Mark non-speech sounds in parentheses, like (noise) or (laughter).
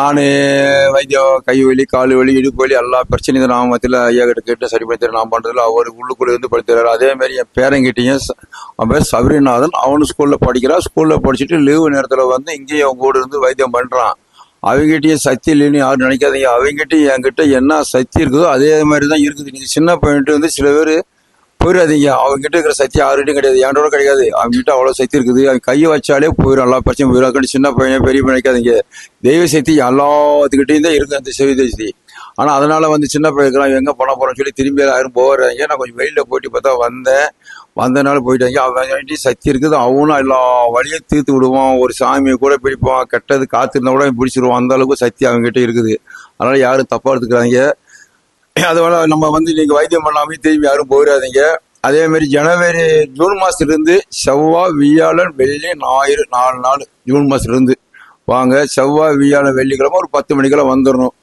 நான் வைத்தியம் கை வலி கால் வலி இடுப்பு வலி எல்லா பிரச்சனையும் நாமத்தில் ஐயா கிட்ட கேட்டு சரி பண்ணி நான் பண்ணுறதுல அவர் உள்ளுக்குள்ளே இருந்து படித்தார் அதே மாதிரி என் பேரங்கிட்டையும் அவன் பேர் சபரிநாதன். அவனும் ஸ்கூலில் படிக்கிறான். ஸ்கூலில் படிச்சுட்டு லீவு நேரத்தில் வந்து இங்கேயும் அவங்க கூட இருந்து வைத்தியம் பண்ணுறான் அவங்ககிட்டயும் சக்தி இல்லைன்னு யாரும் நினைக்காதீங்க. அவங்ககிட்டயும் என்கிட்ட என்ன சக்தி இருக்குதோ அதே மாதிரி தான் இருக்குது. நீங்கள் சின்ன பையன்ட்டு வந்து சில பேர் போயிடாதீங்க அவங்ககிட்ட இருக்கிற சக்தி யாருகிட்டையும் கிடையாது. என்கிட்ட கிடையாது அவங்ககிட்ட அவ்வளோ சக்தி இருக்குது. அவங்க கையை வச்சாலே போயிடும் எல்லா பிரச்சனையும் போயிடும் அதுக்காண்டி சின்ன பையனே பெரிய பையன் நினைக்காதீங்க. தெய்வ சக்தி எல்லாத்துக்கிட்டையும் தான் இருக்கு அந்த செவி சக்தி ஆனால் அதனால வந்து சின்ன பையன் எங்கே பண்ண போறோம்னு சொல்லி திரும்பி யாரும் போகிறாங்க நான் கொஞ்சம் வெளியில் போயிட்டு பார்த்தா வந்தேன். வந்தனால போயிட்டாங்க. அவன் சக்தி இருக்குது. அவனும் எல்லா வழியும் தீர்த்து விடுவான். ஒரு சாமியை கூட பிடிப்பான். கெட்டது காத்திருந்தா கூட பிடிச்சிருவான். அந்த அளவுக்கு சக்தி அவங்ககிட்ட இருக்குது. அதனால யாரும் தப்பா எடுத்துக்கிறாங்க (laughs) அதோட நம்ம வந்து நீங்க வைத்தியம் பண்ணாமே திரும்பி யாரும் போயிடாதீங்க. அதே மாதிரி ஜனவரி ஜூன் மாசத்துல இருந்து செவ்வாய் வியாழன் வெள்ளி ஞாயிறு நாலு நாள் ஜூன் மாசத்துல இருந்து வாங்க செவ்வாய் வியாழன் வெள்ளிக்கிழமை ஒரு பத்து மணிக்கெல்லாம் வந்துடணும்